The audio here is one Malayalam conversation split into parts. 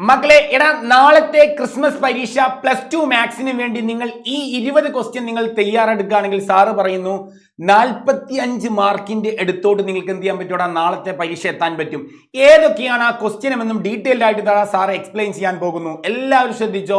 മക്കളെ എടാ നാളത്തെ ക്രിസ്മസ് പരീക്ഷ പ്ലസ് ടു മാത്സിന് വേണ്ടി നിങ്ങൾ ഈ ഇരുപത് ക്വസ്റ്റ്യൻ നിങ്ങൾ തയ്യാറെടുക്കുകയാണെങ്കിൽ സാറ് പറയുന്നു നാൽപ്പത്തി അഞ്ച് മാർക്കിന്റെ എടുത്തോട്ട് നിങ്ങൾക്ക് എന്ത് ചെയ്യാൻ പറ്റും നാളത്തെ പരീക്ഷ എത്താൻ പറ്റും. ഏതൊക്കെയാണ് ആ ക്വസ്റ്റ്യൻ എന്നും ഡീറ്റെയിൽഡ് ആയിട്ട് സാർ സാറ് എക്സ്പ്ലെയിൻ ചെയ്യാൻ പോകുന്നു. എല്ലാവരും ശ്രദ്ധിച്ചോ?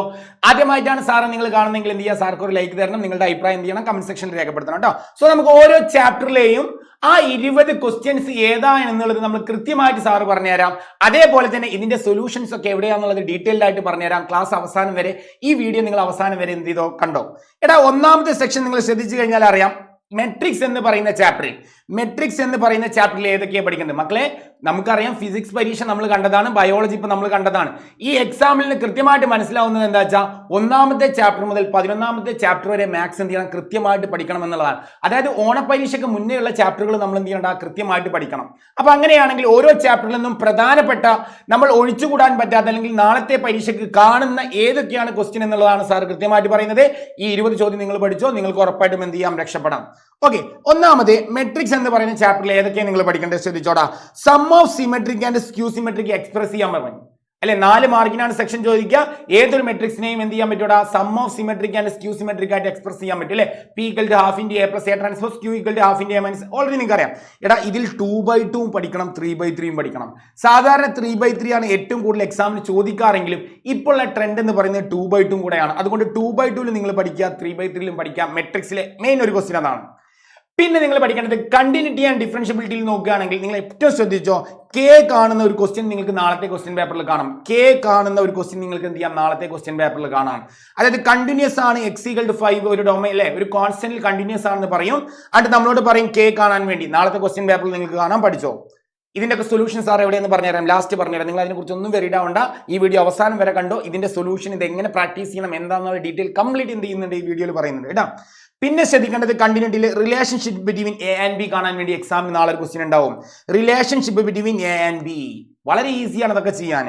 ആദ്യമായിട്ടാണ് സാറ് നിങ്ങൾ കാണുന്നെങ്കിൽ എന്ത് ചെയ്യുക സാർക്ക് ഒരു ലൈക്ക് തരണം. നിങ്ങളുടെ അഭിപ്രായം എന്ത് ചെയ്യണം? കമന്റ് സെക്ഷനിൽ രേഖപ്പെടുത്തണം കേട്ടോ. സോ നമുക്ക് ഓരോ ചാപ്റ്ററിലെയും ആ ഇരുപത് ക്വസ്റ്റ്യൻസ് ഏതാ എന്നുള്ളത് നമ്മൾ കൃത്യമായിട്ട് സാറ് പറഞ്ഞുതരാം. അതേപോലെ തന്നെ ഇതിന്റെ സൊല്യൂഷൻസ് ഒക്കെ എവിടെയാണെന്നുള്ളത് ഡീറ്റെയിൽഡ് ആയിട്ട് പറഞ്ഞുതരാം. ക്ലാസ് അവസാനം വരെ ഈ വീഡിയോ നിങ്ങൾ അവസാനം വരെ എന്ത് ചെയ്തോ കണ്ടോ. എടാ ഒന്നാമത്തെ സെക്ഷൻ നിങ്ങൾ ശ്രദ്ധിച്ചു കഴിഞ്ഞാൽ അറിയാം മെട്രിക്സ് എന്ന് പറയുന്ന ചാപ്റ്ററിൽ മെട്രിക്സ് എന്ന് പറയുന്ന ചാപ്റ്ററിൽ ഏതൊക്കെയാണ് പഠിക്കുന്നത് മക്കളെ നമുക്കറിയാം ഫിസിക്സ് പരീക്ഷ നമ്മൾ കണ്ടതാണ് ബയോളജി ഇപ്പം നമ്മൾ കണ്ടതാണ്. ഈ എക്സാമിൽ നിന്ന് കൃത്യമായിട്ട് മനസ്സിലാവുന്നത് എന്താ വെച്ചാൽ ഒന്നാമത്തെ ചാപ്റ്റർ മുതൽ പതിനൊന്നാമത്തെ ചാപ്റ്റർ വരെ മാത്സ് എന്ത് ചെയ്യണം? കൃത്യമായിട്ട് പഠിക്കണം എന്നുള്ളതാണ്. അതായത് ഓണപ്പരീക്ഷയ്ക്ക് മുന്നേ ഉള്ള ചാപ്റ്ററുകൾ നമ്മൾ എന്ത് ചെയ്യണ്ട കൃത്യമായിട്ട് പഠിക്കണം. അപ്പോൾ അങ്ങനെയാണെങ്കിൽ ഓരോ ചാപ്റ്ററിൽ നിന്നും പ്രധാനപ്പെട്ട നമ്മൾ ഒഴിച്ചുകൂടാൻ പറ്റാത്ത അല്ലെങ്കിൽ നാളത്തെ പരീക്ഷയ്ക്ക് കാണുന്ന ഏതൊക്കെയാണ് ക്വസ്റ്റ്യൻ എന്നുള്ളതാണ് സാർ കൃത്യമായിട്ട് പറയുന്നത്. ഈ ഇരുപത് ചോദ്യം നിങ്ങൾ പഠിച്ചോ നിങ്ങൾക്ക് ഉറപ്പായിട്ടും എന്ത് ചെയ്യാം? രക്ഷപ്പെടാം. ഓക്കെ ഒന്നാമത് മെട്രിക്സ് എന്ന് പറയുന്ന ചാപ്റ്ററിൽ ഏതൊക്കെയാണ് നിങ്ങൾ പഠിക്കേണ്ടത് ശ്രദ്ധിച്ചോടാ. Sum of symmetric and skew symmetric express ചെയ്യാൻ പറഞ്ഞു. അല്ലെ? നാല് മാർക്കിനാണ് സെക്ഷൻ ചോദിക്കുക. ഏതൊരു മെട്രിക്സിനെയും എന്ത് ചെയ്യാൻ പറ്റൂടാ sum of symmetric and skew symmetric ആയിട്ട് എക്സ്പ്രസ് ചെയ്യാൻ പറ്റും അല്ലെ? P equal to half into A plus A transpose Q equal to half into A minus already നിങ്ങൾക്ക് അറിയാം എടാ ഇതിൽ ടു ബൈ ടൂവും പഠിക്കണം ത്രീ ബൈ ത്രീയും പഠിക്കണം. സാധാരണ ത്രീ ബൈ ത്രീ ആണ് ഏറ്റവും കൂടുതൽ എക്സാമിന് ചോദിക്കാറെങ്കിലും ഇപ്പോൾ ഉള്ള ട്രെൻഡ് എന്ന് പറയുന്നത് ടു ബൈ ടൂ കൂടെയാണ്. അതുകൊണ്ട് ടു ബൈ ടൂവിൽ നിങ്ങൾ പഠിക്കുക ത്രീ ബൈ ത്രീയിലും പഠിക്കാം മെട്രിക്സിലെ മെയിൻ ഒരു ക്വസ്റ്റ്യൻ അതാണ്. പിന്നെ നിങ്ങൾ പഠിക്കേണ്ടത് കണ്ടിന്യൂറ്റി ആൻഡ് ഡിഫറൻഷ്യബിലിറ്റിയിൽ നോക്കുകയാണെങ്കിൽ നിങ്ങൾ ഏറ്റവും ശ്രദ്ധിച്ചോ കെ കാണുന്ന ഒരു ക്വസ്റ്റ്യൻ നിങ്ങൾക്ക് നാളത്തെ ക്വസ്റ്റ്യൻ പേപ്പറിൽ കാണാം. കെ കാണുന്ന ഒരു ക്വസ്റ്റ്യൻ നിങ്ങൾക്ക് എന്ത് ചെയ്യാം? നാളത്തെ ക്വസ്റ്റ്യൻ പേപ്പറിൽ കാണാം. അതായത് കണ്ടിന്യൂസ് ആണ് എക്സികൾ ടു ഫൈവ് ഒരു ഡൊമൈൻ അല്ലെ? ഒരു കോൺസ്റ്റന്റിൽ കണ്ടിന്യൂസ് ആണെന്ന് പറയും. എന്നിട്ട് നമ്മളോട് പറയും കെ കാണാൻ വേണ്ടി. നാളത്തെ ക്വസ്റ്റ്യൻ പേപ്പറിൽ നിങ്ങൾക്ക് കാണാൻ പഠിച്ചോ. ഇതിന്റെ ഒക്കെ സൊല്യൂഷൻ സാർ എവിടെയെന്ന് പറഞ്ഞുതരാം. ലാസ്റ്റ് പറഞ്ഞുതരാം. നിങ്ങൾ അതിനെക്കുറിച്ച് ഒന്നും വരിടാവണ്ട ഈ വീഡിയോ അവസാനം വരെ കണ്ടോ. ഇതിന്റെ സൊല്യൂഷൻ ഇത് എങ്ങനെ പ്രാക്ടീസ് ചെയ്യണം? എന്താണെന്നുള്ള ഡീറ്റെയിൽ കംപ്ലീറ്റ് എന്ത് ചെയ്യുന്നുണ്ട് ഈ വീഡിയോയിൽ പറയുന്നുണ്ട്. കേട്ടോ? പിന്നെ ശ്രദ്ധിക്കേണ്ടത് കണ്ടിന്യൂട്ടിയിൽ relationship between A and B കാണാൻ വേണ്ടി എക്സാമിന് നാളെ ക്വസ്റ്റ്യൻ ഉണ്ടാവും. Relationship between A and B വളരെ ഈസിയാണ് അതൊക്കെ ചെയ്യാൻ.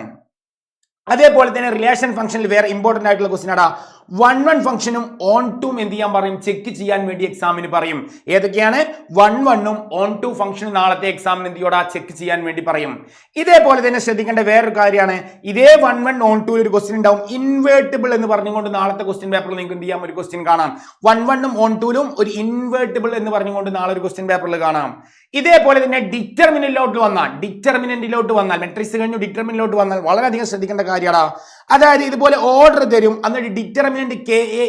അതേപോലെ തന്നെ റിലേഷൻ ഫംഗ്ഷനിൽ വേറെ ഇമ്പോർട്ടന്റ് ആയിട്ടുള്ള ക്വസ്റ്റ്യൻ ആടാ. വൺ വൺ ഫംഗ്ഷനും ഓൺ ടൂം എന്ത് ചെയ്യാൻ പറയും? ചെക്ക് ചെയ്യാൻ വേണ്ടി എക്സാമിന് പറയും. ഏതൊക്കെയാണ്? വൺ വണ്ണും ഓൺ ടു ഫംഗ്ഷനും നാളത്തെ എക്സാമിന് എന്ത് ചെയ്യോടാ ചെക്ക് ചെയ്യാൻ വേണ്ടി പറയും. ഇതേപോലെ തന്നെ ശ്രദ്ധിക്കേണ്ട വേറൊരു കാര്യമാണ്. ഇതേ വൺ വൺ ഓൺ ടു ഒരു ക്വസ്റ്റ്യൻ ഉണ്ടാവും. ഇൻവേർട്ടിബിൾ എന്ന് പറഞ്ഞുകൊണ്ട് നാളത്തെ ക്വസ്റ്റ്യൻ പേപ്പറിൽ നിങ്ങൾക്ക് എന്ത് ചെയ്യാം? ഒരു ക്വസ്റ്റ്യൻ കാണാം. വൺ വണ്ണും ഓൺ ടൂലും ഒരു ഇൻവേർട്ടിബിൾ എന്ന് പറഞ്ഞുകൊണ്ട് നാളെ ഒരു ക്വസ്റ്റ്യൻ പേപ്പറിൽ കാണാം. ഇതേപോലെ തന്നെ ഡിറ്റർമിനിലോട്ട് വന്നാൽ ഡിറ്റർമിനന്റിലോട്ട് വന്നാൽ മെട്രിക്സ് കഴിഞ്ഞു ഡിറ്റർമിനിലോട്ട് വന്നാൽ വളരെയധികം ശ്രദ്ധിക്കേണ്ട കാര്യമാണ് അതായത് ഇതുപോലെ ഓർഡർ തരും എന്നിട്ട് determinant K A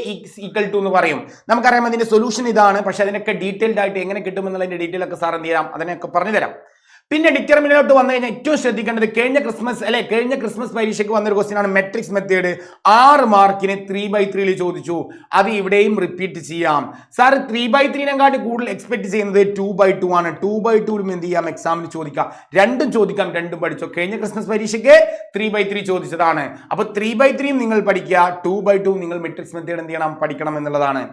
equal to എന്ന് പറയും. നമുക്കറിയാം അതിന്റെ സൊല്യൂഷൻ ഇതാണ് പക്ഷെ അതിനൊക്കെ ഡീറ്റെയിൽഡ് ആയിട്ട് എങ്ങനെ കിട്ടുമെന്നുള്ളതിന്റെ ഡീറ്റെയിൽ ഒക്കെ സാർ എന്ത് ചെയ്യാം? അതിനൊക്കെ പറഞ്ഞു തരാം പിന്നെ ഡിറ്റർമിനോട്ട് വന്നു കഴിഞ്ഞാൽ ഏറ്റവും ശ്രദ്ധിക്കേണ്ടത് കഴിഞ്ഞ ക്രിസ്മസ് അല്ലെ കഴിഞ്ഞ ക്രിസ്മസ് പരീക്ഷയ്ക്ക് വന്നൊരു ക്വസ്റ്റ്യൻ ആണ് മെട്രിക്സ് മെത്തേഡ് ആറ് മാർക്കിന് ത്രീ ബൈ ത്രീയിൽ ചോദിച്ചു. അത് ഇവിടെയും റിപ്പീറ്റ് ചെയ്യാം. സാർ ത്രീ ബൈ ത്രീനെക്കാട്ടി കൂടുതൽ എക്സ്പെക്ട് ചെയ്യുന്നത് ടു ബൈ ടു ആണ്. ടു ബൈ ടുവിലും എന്ത് ചെയ്യാം? എക്സാമിന് ചോദിക്കാം. രണ്ടും ചോദിക്കാം രണ്ടും പഠിച്ചോ. കഴിഞ്ഞ ക്രിസ്മസ് പരീക്ഷയ്ക്ക് ത്രീ ബൈ ത്രീ ചോദിച്ചതാണ്. അപ്പൊ ത്രീ ബൈ ത്രീയും നിങ്ങൾ പഠിക്കുക. ടു ബൈ ടു നിങ്ങൾ മെട്രിക്സ് മെത്തേഡ് എന്ത് ചെയ്യണം? പഠിക്കണം എന്നുള്ളതാണ്.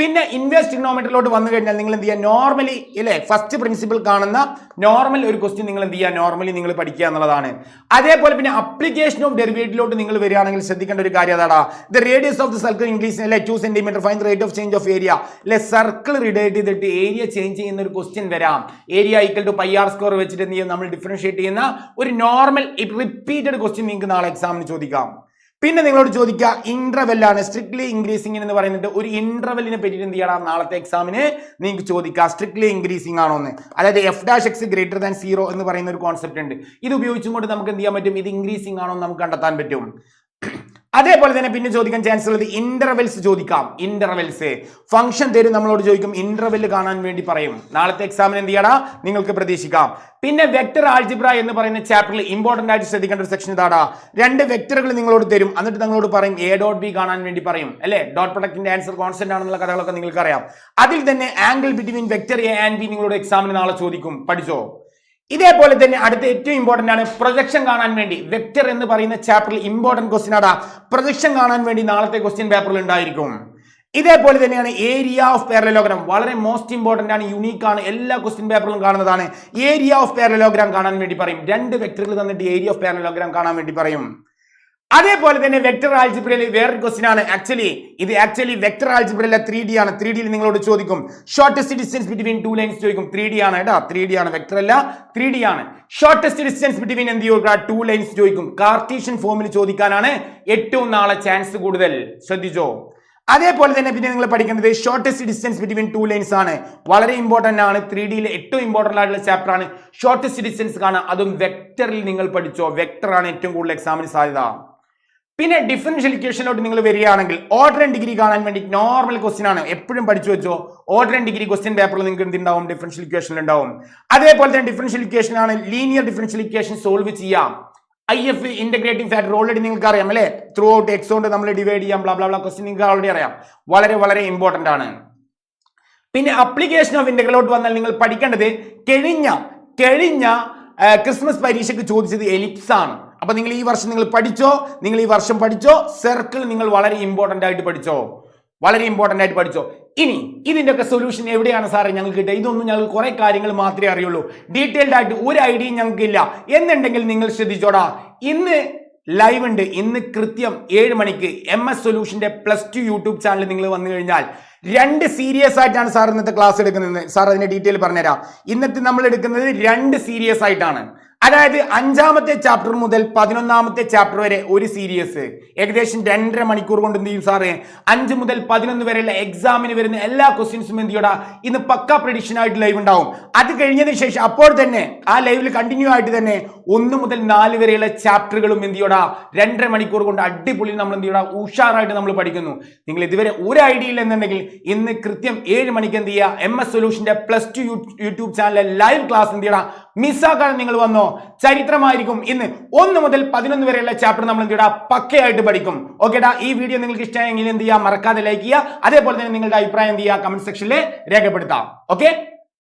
പിന്നെ ഇൻവെസ്റ്റ് ഇഗ്നോമെട്രിലോട്ട് വന്നു കഴിഞ്ഞാൽ നിങ്ങൾ എന്ത് ചെയ്യുക? നോർമലി അല്ലേ ഫസ്റ്റ് പ്രിൻസിപ്പിൾ കാണുന്ന നോർമൽ ഒരു ക്വസ്റ്റ്യൻ നിങ്ങൾ എന്ത് ചെയ്യുക? നോർമലി നിങ്ങൾ പഠിക്കുക എന്നുള്ളതാണ്. അതേപോലെ പിന്നെ അപ്ലിക്കേഷൻ ഓഫ് ഡെറിവേറ്റിലോട്ട് നിങ്ങൾ വരികയാണെങ്കിൽ ശ്രദ്ധിക്കേണ്ട ഒരു കാര്യം അതാടാ. The radius of the circle increase അല്ലെ? Two centimetre fine rate of change of area അല്ലെ? സർക്കിൾ റിലേറ്റ് ചെയ്തിട്ട് ഏരിയ ചേഞ്ച് ചെയ്യുന്ന ഒരു ക്വസ്റ്റ്യൻ വരാം. Area equal to pi R square വെച്ചിട്ട് എന്ത് ചെയ്യും നമ്മൾ ഡിഫറൻഷിയേറ്റ് ചെയ്യുന്ന ഒരു നോർമൽ റിപ്പീറ്റഡ് ക്വസ്റ്റ്യൻ നിങ്ങൾക്ക് നാളെ എക്സാമിന് ചോദിക്കാം. പിന്നെ നിങ്ങളോട് ചോദിക്കുക ഇന്റർവെൽ ആണ്. സ്ട്രിക്ട്ലി ഇൻക്രീസിംഗ് എന്ന് പറയുന്നത് ഒരു ഇന്റർവെല്ലിനെ പറ്റിയിട്ട് എന്ത് ചെയ്യണം? നാളത്തെ എക്സാമിന് നിങ്ങൾക്ക് ചോദിക്കുക സ്ട്രിക്ട്ലി ഇൻക്രീസിംഗ് ആണോ എന്ന് അതായത് F dash X greater than zero എന്ന് പറയുന്ന ഒരു കോൺസെപ്റ്റ് ഉണ്ട്. ഇത് ഉപയോഗിച്ചും കൊണ്ട് നമുക്ക് എന്ത് ചെയ്യാൻ പറ്റും? ഇത് ഇൻക്രീസിംഗ് ആണോ എന്ന് നമുക്ക് കണ്ടെത്താൻ പറ്റും. അതേപോലെ തന്നെ പിന്നെ ചോദിക്കാൻ ചാൻസ് ഉള്ളത് ഇന്റർവെൽസ് ചോദിക്കാം. ഇന്റർവെൽസ് ഫംഗ്ഷൻ തരും നമ്മളോട് ചോദിക്കും ഇന്റർവെൽ കാണാൻ വേണ്ടി പറയും. നാളത്തെ എക്സാമിന് എന്ത് ചെയ്യടാ? നിങ്ങൾക്ക് പ്രതീക്ഷിക്കാം. പിന്നെ വെക്ടർ ആൾജിബ്ര എന്ന് പറയുന്ന ചാപ്റ്ററിൽ ഇമ്പോർട്ടന്റ് ആയിട്ട് ശ്രദ്ധിക്കേണ്ട ഒരു സെക്ഷൻ ഇതാടാ. രണ്ട് വെക്ടറുകൾ നിങ്ങളോട് തരും. എന്നിട്ട് നിങ്ങളോട് പറയും എ ഡോട്ട് ബി കാണാൻ വേണ്ടി പറയും. അല്ലേ? ഡോട്ട് പ്രൊഡക്റ്റിന്റെ ആൻസർ കോൺസ്റ്റന്റ് ആണെന്നുള്ള കഥകളൊക്കെ നിങ്ങൾക്ക് അറിയാം അതിൽ തന്നെ angle between vector A and B നിങ്ങളോട് എക്സാമിന് നാളെ ചോദിക്കും. പഠിച്ചോ? ഇതേപോലെ തന്നെ അടുത്ത ഏറ്റവും ഇമ്പോർട്ടന്റ് ആണ് പ്രൊജക്ഷൻ കാണാൻ വേണ്ടി. വെക്ടർ എന്ന് പറയുന്ന ചാപ്റ്ററിൽ ഇമ്പോർട്ടന്റ് ക്വസ്റ്റ്യൻ ആടാ. പ്രൊജക്ഷൻ കാണാൻ വേണ്ടി നാളത്തെ ക്വസ്റ്റ്യൻ പേപ്പറിൽ ഉണ്ടായിരിക്കും. ഇതേപോലെ തന്നെയാണ് ഏരിയ ഓഫ് പാരലോഗ്രാം വളരെ മോസ്റ്റ് ഇമ്പോർട്ടന്റ് ആണ് യുണീക്ക് ആണ്. എല്ലാ ക്വസ്റ്റ്യൻ പേപ്പറിലും കാണുന്നതാണ്. ഏരിയ ഓഫ് പാരലോഗ്രാം കാണാൻ വേണ്ടി പറയും. രണ്ട് വെക്ടറുകൾ തന്നിട്ട് ഏരിയ ഓഫ് പാരലോഗ്രാം കാണാൻ വേണ്ടി പറയും. അതേപോലെ തന്നെ വെക്ടർ ആൽജിബ്രയിൽ വേറൊരു ക്വസ്റ്റ്യൻ ആണ്. ആക്ച്വലി ഇത് ആക്ച്വലി വെക്ടർ ആൽജിബ്രയിലെ ത്രീ ഡി ആണ്. ത്രീ ഡിയിൽ നിങ്ങളോട് ചോദിക്കും shortest distance between two lines ചോദിക്കും. ത്രീ ഡി ആണ് കേട്ടോ. ത്രീ ഡി ആണ്. വെക്ടർ അല്ല ത്രീ ഡി ആണ്. ഷോർട്ടസ്റ്റ് ഡിസ്റ്റൻസ് ബിറ്റ്വീൻ എന്ത് ചോദിക്കുക ടു ലൈൻസ് ചോദിക്കും. കാർട്ടീഷ്യൻ ഫോമിൽ ചോദിക്കാനാണ് ഏറ്റവും നാളെ ചാൻസ് കൂടുതൽ. ശ്രദ്ധിച്ചോ? അതേപോലെ തന്നെ പിന്നെ നിങ്ങൾ പഠിക്കുന്നത് shortest distance between two lines ആണ്. വളരെ ഇമ്പോർട്ടന്റ് ആണ്. ത്രീ ഡിയിൽ ഏറ്റവും ഇമ്പോർട്ടന്റ് ആയിട്ടുള്ള ചാപ്റ്റർ ആണ്. ഷോർട്ടസ്റ്റ് ഡിസ്റ്റൻസ് കാണാം അതും വെക്ടറിൽ നിങ്ങൾ പഠിച്ചോ. വെക്ടർ ആണ് ഏറ്റവും കൂടുതൽ എക്സാമിന് സാധ്യത. പിന്നെ ഡിഫറൻഷ്യൽ ഇക്വേഷനിലോട്ട് നിങ്ങൾ വരികയാണെങ്കിൽ ഓർഡർ ആൻഡ് ഡിഗ്രി കാണാൻ വേണ്ടി നോർമൽ ക്വസ്റ്റ്യൻ ആണ്. എപ്പോഴും പഠിച്ചു വെച്ചോ? ഓർഡർ ആൻഡ് ഡിഗ്രി ക്വസ്റ്റ്യൻ പേപ്പറിൽ നിങ്ങൾക്ക് എന്തുണ്ടാവും? ഡിഫറൻഷ്യൽ ഇക്വേഷൻ ഉണ്ടാവും. അതേപോലെ തന്നെ ഡിഫറൻഷ്യൽ ഇക്വേഷൻ ആണ് ലീനിയർ ഡിഫറൻഷ്യൽ ഇക്വേഷൻ സോൾവ് ചെയ്യാം. I F integrating factor already നിങ്ങൾക്ക് അറിയാം അല്ലേ? ത്രൂ ഔട്ട് എക്സ് കൊണ്ട് നമ്മൾ ഡിവൈഡ് ചെയ്യാം ബ്ലാ ബ്ലാ ക്വസ്റ്റ്യൻ നിങ്ങൾക്ക് ഓൾറെഡി അറിയാം. വളരെ വളരെ ഇമ്പോർട്ടന്റ് ആണ്. പിന്നെ അപ്ലിക്കേഷൻ ഓഫ് ഇന്റഗ്രലോട്ട് വന്നാൽ നിങ്ങൾ പഠിക്കേണ്ടത് കഴിഞ്ഞ കഴിഞ്ഞ ക്രിസ്മസ് പരീക്ഷയ്ക്ക് ചോദിച്ചത് എലിപ്സ് ആണ്. അപ്പൊ നിങ്ങൾ ഈ വർഷം നിങ്ങൾ പഠിച്ചോ? നിങ്ങൾ ഈ വർഷം പഠിച്ചോ? സർക്കിൾ നിങ്ങൾ വളരെ ഇമ്പോർട്ടന്റ് ആയിട്ട് പഠിച്ചോ? വളരെ ഇമ്പോർട്ടന്റ് ആയിട്ട് പഠിച്ചോ? ഇനി ഇതിന്റെ ഒക്കെ സൊല്യൂഷൻ എവിടെയാണ് സാറേ ഞങ്ങൾക്ക് കിട്ടുക? ഇതൊന്നും ഞങ്ങൾ കുറേ കാര്യങ്ങൾ മാത്രമേ അറിയുള്ളൂ. ഡീറ്റെയിൽഡ് ആയിട്ട് ഒരു ഐഡിയയും ഞങ്ങൾക്ക് ഇല്ല. എന്നുണ്ടെങ്കിൽ നിങ്ങൾ ശ്രദ്ധിച്ചോടാ. ഇന്ന് ലൈവ് ഉണ്ട്. ഇന്ന് കൃത്യം ഏഴ് മണിക്ക് എം എസ് സൊല്യൂഷന്റെ പ്ലസ് ടു യൂട്യൂബ് ചാനൽ നിങ്ങൾ വന്നു കഴിഞ്ഞാൽ രണ്ട് സീരിയസ് ആയിട്ടാണ് സാർ ഇന്നത്തെ ക്ലാസ് എടുക്കുന്നത്. സാർ അതിന്റെ ഡീറ്റെയിൽ പറഞ്ഞുതരാം. ഇന്നത്തെ നമ്മൾ എടുക്കുന്നത് രണ്ട് സീരിയസ് ആയിട്ടാണ്. അതായത് അഞ്ചാമത്തെ ചാപ്റ്റർ മുതൽ പതിനൊന്നാമത്തെ ചാപ്റ്റർ വരെ ഒരു സീരിയസ് ഏകദേശം രണ്ടര മണിക്കൂർ കൊണ്ട് എന്ത് ചെയ്യും സാറേ? അഞ്ച് മുതൽ പതിനൊന്ന് വരെയുള്ള എക്സാമിന് വരുന്ന എല്ലാ ക്വസ്റ്റ്യൻസും എന്ത് ചെയ്യടാ? ഇന്ന് പക്ക പ്രഡിക്ഷൻ ആയിട്ട് ലൈവ് ഉണ്ടാവും. അത് കഴിഞ്ഞതിന് ശേഷം അപ്പോൾ തന്നെ ആ ലൈവിൽ കണ്ടിന്യൂ ആയിട്ട് തന്നെ ഒന്ന് മുതൽ നാല് വരെയുള്ള ചാപ്റ്ററുകളും എന്ത് ചെയ്യടാ? രണ്ടര മണിക്കൂർ കൊണ്ട് അടിപൊളി നമ്മൾ എന്ത് ചെയ്യടാ? ഉഷാറായിട്ട് നമ്മൾ പഠിക്കുന്നു. നിങ്ങൾ ഇതുവരെ ഒരു ഐഡിയ ഇല്ലെന്നുണ്ടെങ്കിൽ ഇന്ന് കൃത്യം ഏഴ് മണിക്ക് എന്ത് ചെയ്യുക? എം എസ് സൊല്യൂഷന്റെ പ്ലസ് ടു യൂട്യൂബ് ചാനലിലെ ലൈവ് ക്ലാസ് എന്ത് ചെയ്യണം മിസ്സാക്കാതെ നിങ്ങൾ വന്നോ? ചരിത്രമായിരിക്കും ഇന്ന്. ഒന്ന് മുതൽ പതിനൊന്ന് വരെയുള്ള ചാപ്റ്റർ നമ്മൾ എന്ത് പക്കയായിട്ട് പഠിക്കും. ഓക്കേടാ ഈ വീഡിയോ നിങ്ങൾക്ക് ഇഷ്ടമായെങ്കിൽ എന്ത് ചെയ്യുക? മറക്കാതെ ലൈക്ക് ചെയ്യുക. അതേപോലെ തന്നെ നിങ്ങളുടെ അഭിപ്രായം എന്ത് ചെയ്യുക? കമന്റ് സെക്ഷനിൽ രേഖപ്പെടുത്താം. ഓക്കെ